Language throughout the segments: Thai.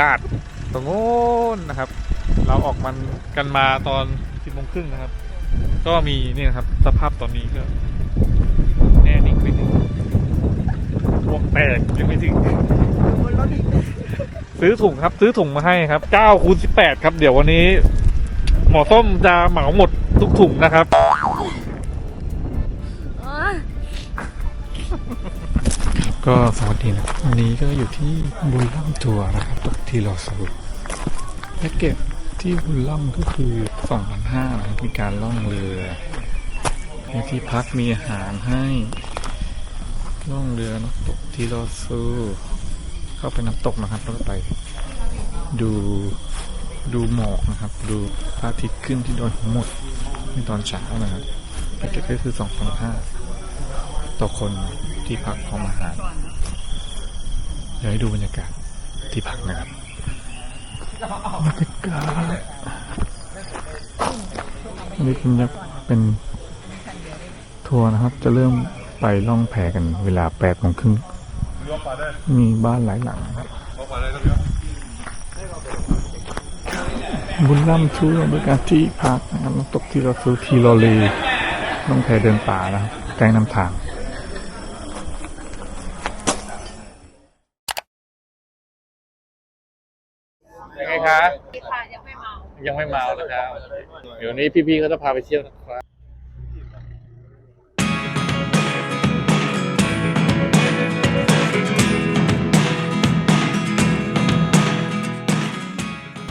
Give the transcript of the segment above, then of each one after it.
ราชตรงโน้นนะครับ เราออกมันกันมาตอนสิบโมงครึ่งนะครับ ก็มีนี่นะครับ สภาพตอนนี้ก็ แน่นิ่งไปหนึ่งพวกแตกยังไม่ถึง ซื้อถุงครับ ซื้อถุงมาให้ครับ9คูณ18ครับ เดี๋ยววันนี้ หมอส้มจะเหมาหมดทุกถุงนะครับ ก็สวัสดีนะวันนี้ก็อยู่ที่บุรีรัมย์ทัวร์นะครับ ที่รอสูแพ็กเกจที่บุรีรัมย์ก็คือ2,500นะมีการล่องเรือมีที่พักมีอาหารให้ ล่องเรือน้ำตกที่รอซูเข้าไปน้ำตกนะครับแล้วก็ไป ดูดูหมอกนะครับ ดูพระอาทิตย์ขึ้นที่ดอยหัวหมดในตอนเช้านะครับแพ็กเกจก็คือ2,500ต่อคนที่พักพร้อมอาหารเดี๋ยวให้ดูบรรยากาศที่พักนะครับ บรรยากาศนนี้เป็นยักเป็นทัวร์นะครับ จะเริ่มไปล่องแพกันเวลาแปดโมงครึ่งมีบ้านหลายหลังครับบุญล่ำชูบริการที่พักนะครับน้ำตกที่เราซื้อทีโรลีล่องแพเดินป่านะครับใกล้น้ำทาง ยังไง คะ ค่ะยังไม่เมา ยังไม่เมานะครับ เดี๋ยวนี้พี่ๆเขาจะพาไปเที่ยวนะครับ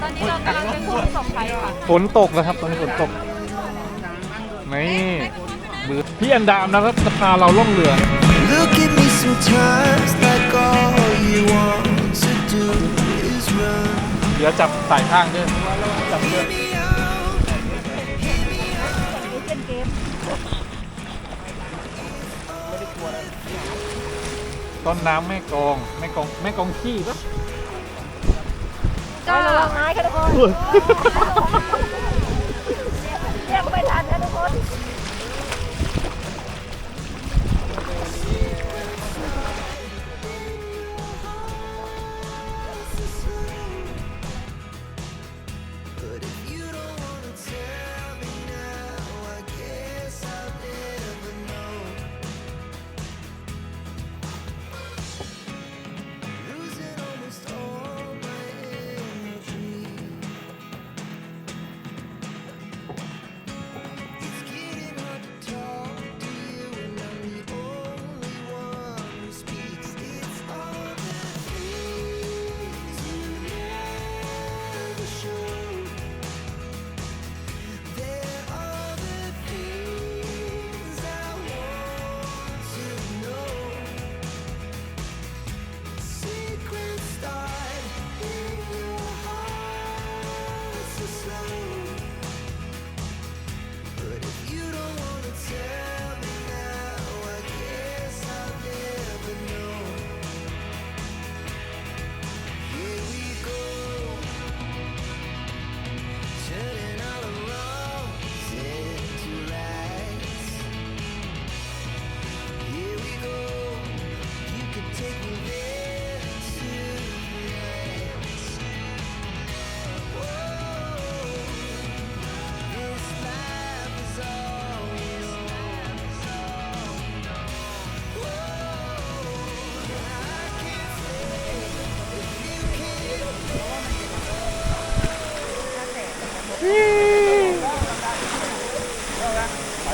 ตอนนี้เรากำลังจะขึ้นสองไฟค่ะฝนตกนะครับ ตอนนี้ฝนตก นี่มือพี่อันดามนะครับจะพาเราล่องเรือ Look at me sometimes like all you want to do is run. เดี๋ยวจับสายข้างด้วยจับเรือ Me out, ต้นน้ำแม่กองแม่กองแม่กองขี้ปะก็ระไม้ค่ะทุกคน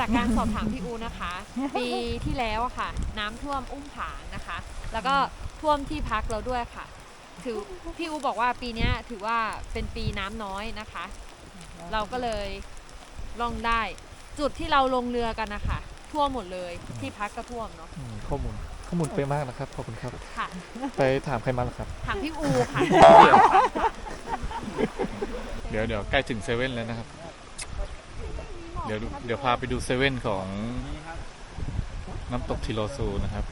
จากการสอบถามพี่อูนะคะปีที่แล้วอะค่ะ น้ำท่วมอุ้มผางนะคะ แล้วก็ท่วมที่พักเราด้วยค่ะ ถือพี่อูบอกว่าปีเนี้ยถือว่าเป็นปีน้ำน้อยนะคะ เราก็เลยล่องได้ จุดที่เราลงเรือกันนะคะท่วมหมดเลยที่พักก็ท่วมเนาะอืมข้อมูลข้อมูลเป๊ะมากนะครับขอบคุณครับ ค่ะ ไปถามใครมาล่ะครับ ถามพี่อูค่ะ เดี๋ยวเดี๋ยวใกล้ถึงเซเว่นแล้วนะครับเดี๋ยวเดี๋ยวพาไปดูเซเว่นของน้ำตกทิโลซูนะครับ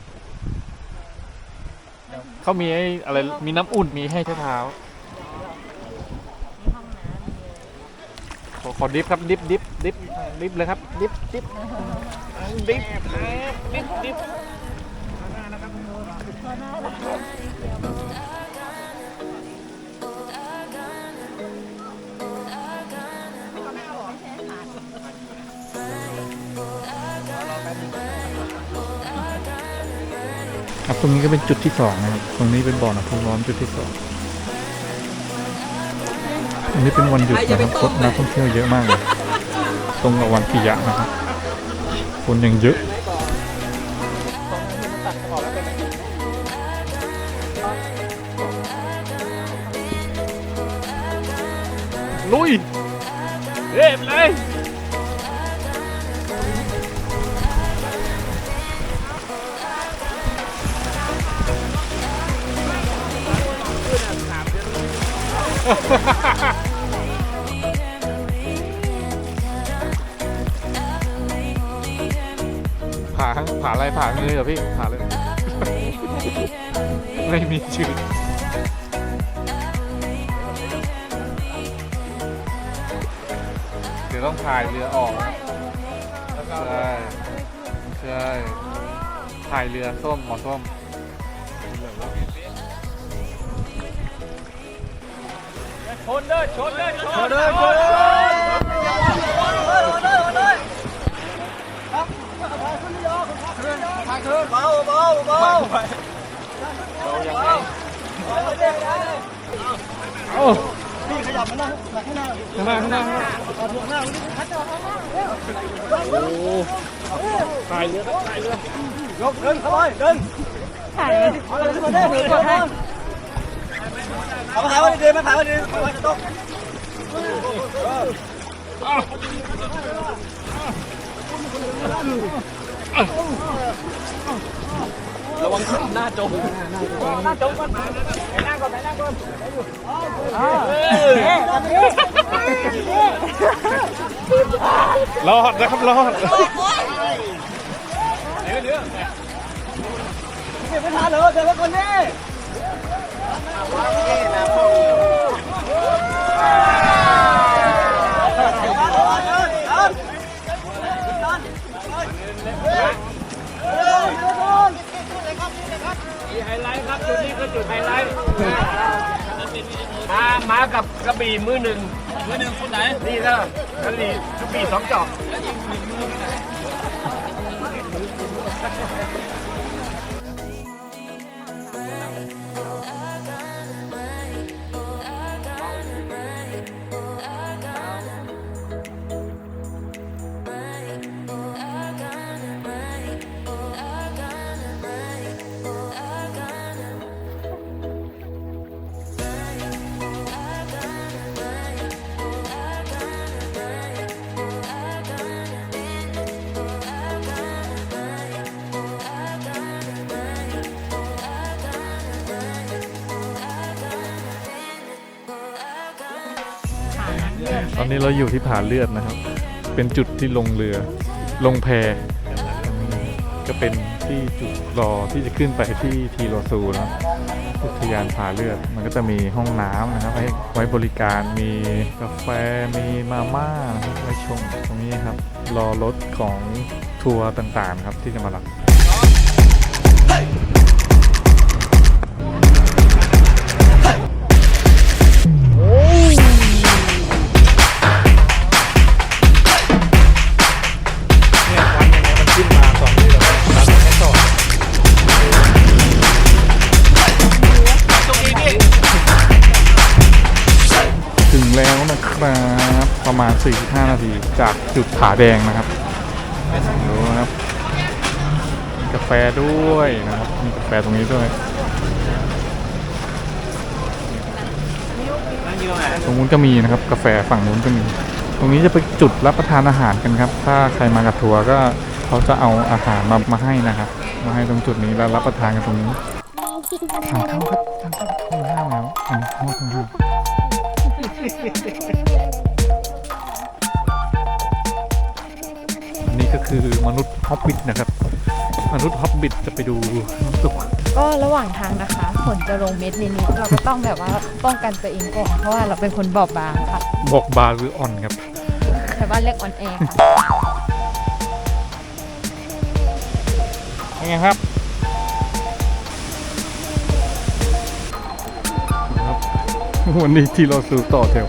เขามีไอ้อะไร มีน้ำอุ่น มีให้เท้าขอขอดิฟครับดิฟดิฟดิฟดิฟเลยครับดิฟดิฟดิฟดิฟดิฟ ครับตรงนี้ก็เป็นจุดที่สองนะครับ ตรงนี้เป็นบ่อน้ำพุร้อนจุดที่สองอันนี้เป็นวันหยุดนะครับคนนักท่องเที่ยวเยอะมากเลยตรงกับวันปิยะนะครับคนยังเยอะลุยเรียบเลย ผ่าผ่าอะไรผ่าเงยเหรอพี่ผ่าเลย ไม่มีชื่อเดี๋ยวต้องพายเรือออกใช่ใช่พายเรือส้มหมอส้ม โอ้พี่ขยับมาหน้าข้างหน้าข้างหน้าข้างหน้าข้างหน้าโอ้ถ่ายเรือถ่ายเรือยกเดินเข้าไปเดินถ่ายเลยเอาเลยมาได้เลยก่อน เอามาถ่ายวันดีมาถ่ายวันดีมาถ่ายต้องระวังหน้าจมหน้าจมก่อนไปนั่งก่อนไปนั่งก่อนรอดนะครับรอดเดี๋ยวเดี๋ยวเก็บไม่ทันเหรอเดี๋ยวก่อนนี่ มามากับกระบี่มือหนึ่งมือหนึ่งคนไหน นี่ก็กระบี่กระบี่สองจอก นี้เราอยู่ที่ผาเลือดนะครับ เป็นจุดที่ลงเรือ ลงแพก็เป็นที่จุดรอที่จะขึ้นไปที่ทีโรซูนะอุทยานผาเลือด มันก็จะมีห้องน้ำนะครับให้ไว้บริการมีกาแฟมีมาม่าไว้ชมตรงนี้ครับ รอรถของทัวร์ต่างๆครับที่จะมารับ 45 นาทีจากจุดผาแดงนะครับดูนะครับมีกาแฟด้วยนะครับมีกาแฟตรงนี้ด้วยตรงนู้นก็มีนะครับกาแฟฝั่งนู้นก็มี ตรงนี้จะเป็นจุดรับประทานอาหารกันครับ ถ้าใครมากับทัวร์ก็เขาจะเอาอาหารมามาให้นะครับ มาให้ตรงจุดนี้แล้วรับประทานกันตรงนี้ทางเข้าครับทางเข้าข้างล่างแล้วอันนี้เข้าข้างล่าง คือมนุษย์ฮอบบิทนะครับ มนุษย์ฮอบบิทจะไปดูน้ำตกก็ระหว่างทางนะคะฝนจะลงเม็ดนิดๆเราก็ต้องแบบว่าป้องกันตัวเองก่อนเพราะว่าเราเป็นคนบอบบางค่ะบอกบาร์หรืออ่อนครับแต่ว่าเรียกออนแอร์ค่ะยังไงครับครับวันนี้ที่เราซื้อต่อแถว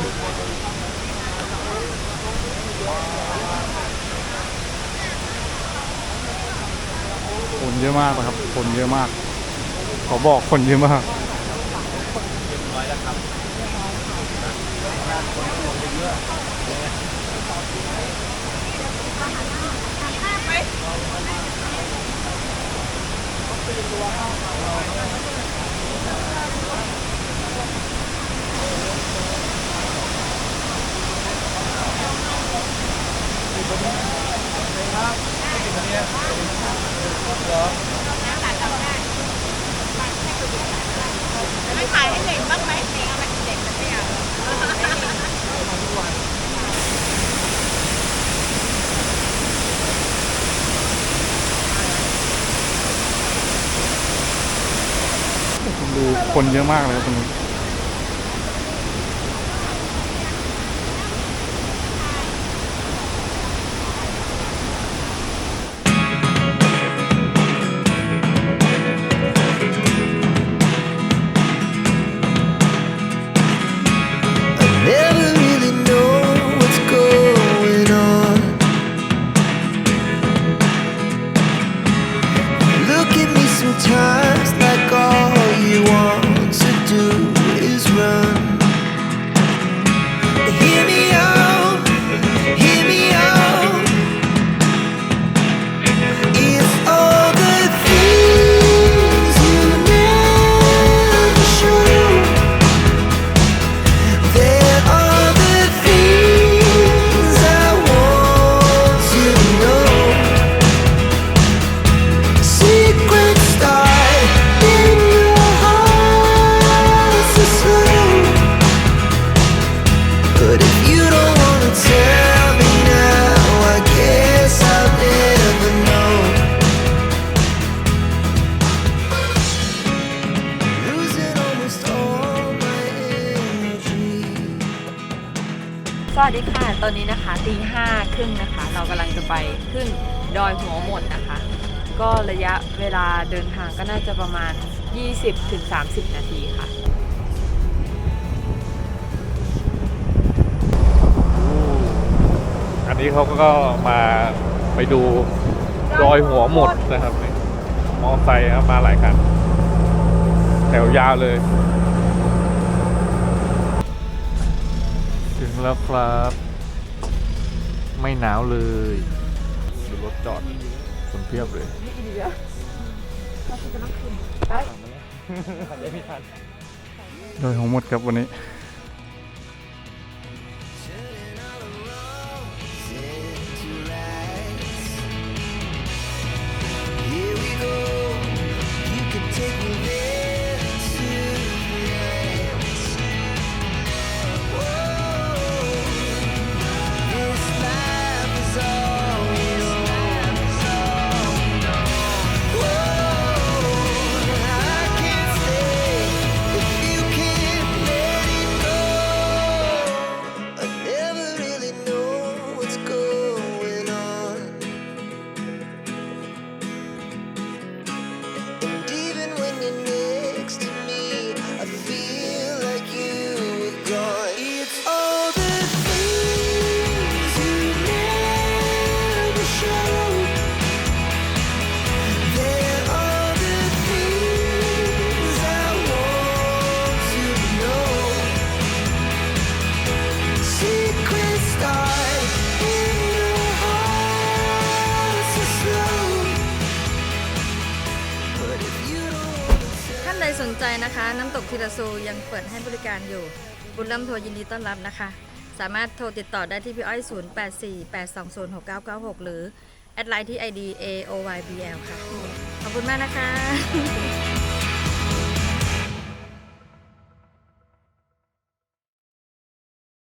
คนเยอะมากนะครับ คนเยอะมาก ขอบอกคนเยอะมาก ดูคนเยอะมากเลยครับตรงนี้ วัสดีค่ะ ตอนนี้นะคะตีห้าครึ่งนะคะ เรากำลังจะไปขึ้นดอยหัวหมดนะคะ ก็ระยะเวลาเดินทางก็น่าจะประมาณ 20-30 นาทีค่ะอันนี้เขาก็มาไปดูดอยหัวหมดนะครับมอไซค์มาหลายคัน แถวยาวเลย แล้วครับ ไม่หนาวเลยดูรถจอดคนเพียบเลยโดยทั้งหมดครับวันนี้ สนใจนะคะ น้ำตกทีละซูยังเปิดให้บริการอยู่ บุญลำทัวร์ยินดีต้อนรับนะคะ สามารถโทรติดต่อได้ที่พี่อ้อย 0848206996 หรือ แอดไลน์ที่ ID AOYBL ค่ะ ขอบคุณมากนะคะ